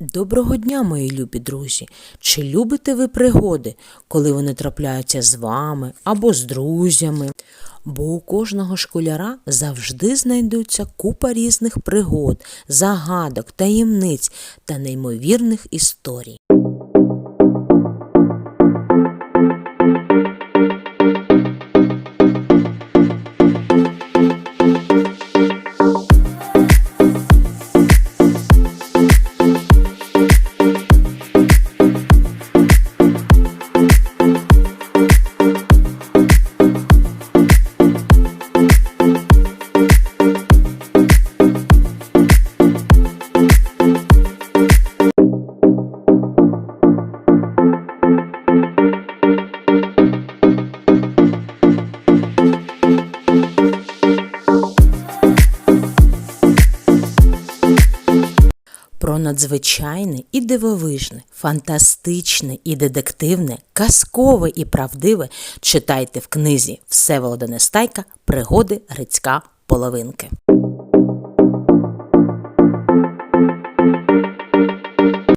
Доброго дня, мої любі друзі! Чи любите ви пригоди, коли вони трапляються з вами або з друзями? Бо у кожного школяра завжди знайдуться купа різних пригод, загадок, таємниць та неймовірних історій. Надзвичайне і дивовижне, фантастичне і детективне, казкове і правдиве читайте в книзі Всеволода Нестайка Пригоди Грицька половинки.